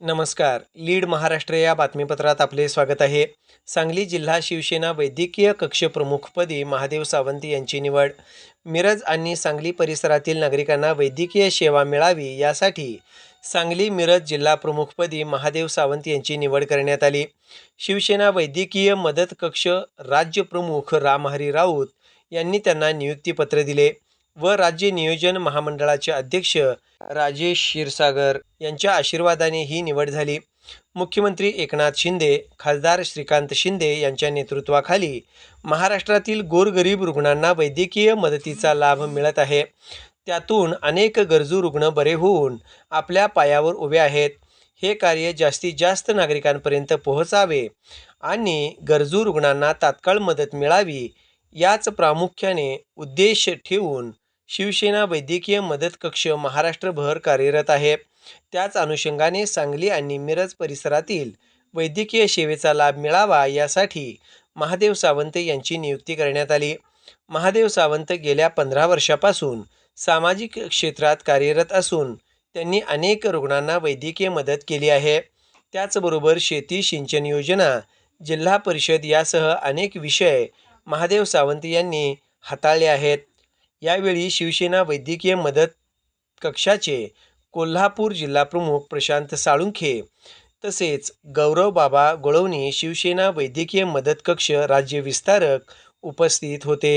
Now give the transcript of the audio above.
नमस्कार. लीड महाराष्ट्र या बातमीपत्रात आपले स्वागत आहे. सांगली जिल्हा शिवसेना वैद्यकीय कक्ष प्रमुखपदी महादेव सावंत यांची निवड. मिरज आणि सांगली परिसरातील नागरिकांना वैद्यकीय सेवा मिळावी यासाठी सांगली मिरज जिल्हा प्रमुखपदी महादेव सावंत यांची निवड करण्यात आली. शिवसेना वैद्यकीय मदत कक्ष राज्य प्रमुख रामहरी राऊत यांनी त्यांना नियुक्तीपत्र दिले. व राज्य नियोजन महामंडळाचे अध्यक्ष राजेश क्षीरसागर यांच्या आशीर्वादाने ही निवड झाली. मुख्यमंत्री एकनाथ शिंदे खासदार श्रीकांत शिंदे यांच्या नेतृत्वाखाली महाराष्ट्रातील गोरगरीब रुग्णांना वैद्यकीय मदतीचा लाभ मिळत आहे. त्यातून अनेक गरजू रुग्ण बरे होऊन आपल्या पायावर उभे आहेत. हे कार्य जास्तीत जास्त नागरिकांपर्यंत पोहोचावे आणि गरजू रुग्णांना तात्काळ मदत मिळावी याच प्रामुख्याने उद्देश ठेवून शिवसेना वैद्यकीय मदत कक्ष महाराष्ट्रभर कार्यरत आहे. त्याच अनुषंगाने सांगली आणि मिरज परिसरातील वैद्यकीय सेवेचा लाभ मिळावा यासाठी महादेव सावंत यांची नियुक्ती करण्यात आली. महादेव सावंत गेल्या पंधरा वर्षापासून सामाजिक क्षेत्रात कार्यरत असून त्यांनी अनेक रुग्णांना वैद्यकीय मदत केली आहे. त्याचबरोबर शेती सिंचन योजना जिल्हा परिषद यासह अनेक विषय महादेव सावंत यांनी हाताळले आहेत. यावेळी शिवसेना वैद्यकीय मदत कक्षाचे कोल्हापूर जिल्हाप्रमुख प्रशांत साळुंखे तसेच गौरव बाबा गोळवणी शिवसेना वैद्यकीय मदत कक्ष राज्य विस्तारक उपस्थित होते.